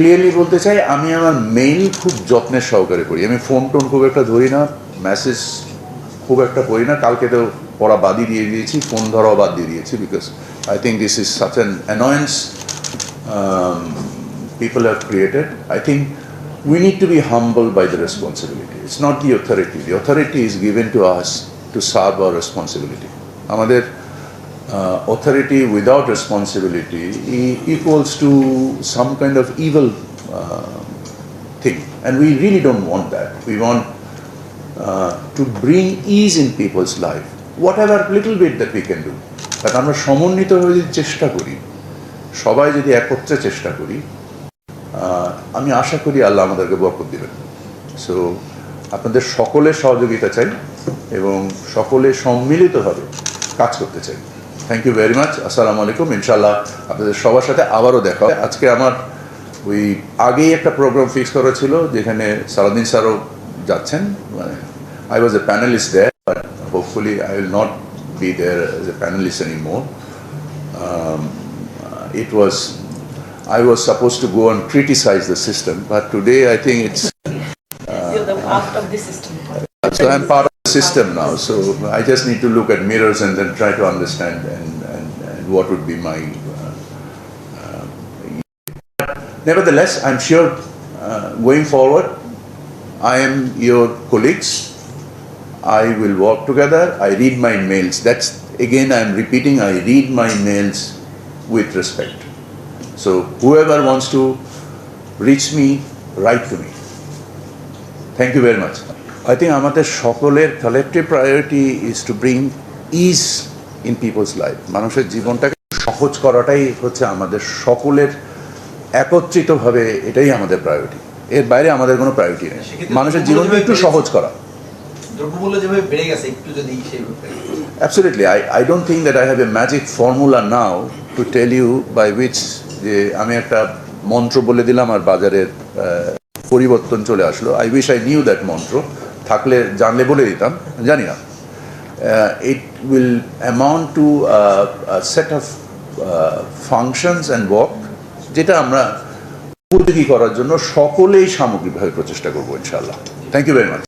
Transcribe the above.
Clearly বলতে চাই, আমি আমার মেইল খুব যত্নের সহকারে করি আমি ফোন টোন খুব একটা ধরি না মেসেজ খুব একটা করি না। কালকে তো পড়া বাদই দিয়ে দিয়েছি ফোন ধরাও বাদ দিয়ে দিয়েছি because I think this is such an annoyance people have created I think we need to be humble by the responsibility it's not the authority the authority is given to us to serve our responsibility আমাদের uh, authority without responsibility e- equals to some kind of evil uh, thing. And we really don't want that. We want uh, to bring ease in people's life, whatever little bit that we can do. But আমরা সমন্বিত হয়ে যদি চেষ্টা করি সবাই যদি একত্রে চেষ্টা করি আমি আশা করি আল্লাহ আমাদেরকে বরকত দিবেন সো আপনাদের সকলের সহযোগিতা চাই এবং সকলে সম্মিলিতভাবে কাজ করতে চাই থ্যাংক ইউ ভেরি মাচ আসসালামু আলাইকুম ইনশাল্লাহ আপনাদের সবার সাথে আবারও দেখা হবে। আজকে আমার ওই আগেই একটা প্রোগ্রাম ফিক্স করা ছিল যেখানে সারাদিন স্যারও যাচ্ছেন। মানে I was a panelist there but hopefully I will not be there as a panelist any more it was I was supposed to go and criticize the system, but today I think it's You're the part of the system. so I'm part of the system now, so I just need to look at mirrors and then try to understand and, and, and what would be my. Uh, uh, nevertheless, I'm sure uh, going forward, I am your colleagues. I will work together. I read my mails. That's again, I'm repeating, I read my mails with respect. So whoever wants to reach me, write to me. Thank you very much. I think আমাদের সকলের collective priority is to bring ease in people's life মানুষের জীবনটাকে সহজ করাটাই হচ্ছে আমাদের সকলের একত্রিতভাবে এটাই আমাদের প্রায়োরিটি এর বাইরে আমাদের কোনো প্রায়োরিটি নেই। মানুষের জীবনকে একটু সহজ করা। Absolutely. I, I don't think that I have a magic formula now to tell you by which যে আমি একটা মন্ত্র বলে দিলাম আর বাজারের পরিবর্তন চলে আসলো। I wish I knew that mantra. থাকলে জানলে বলে দিতাম, জানি না। It will amount to set of functions and work যেটা আমরা উপযোগী করার জন্য সকলেই সামগ্রিকভাবে প্রচেষ্টা করব, ইনশাআল্লাহ। Thank you very much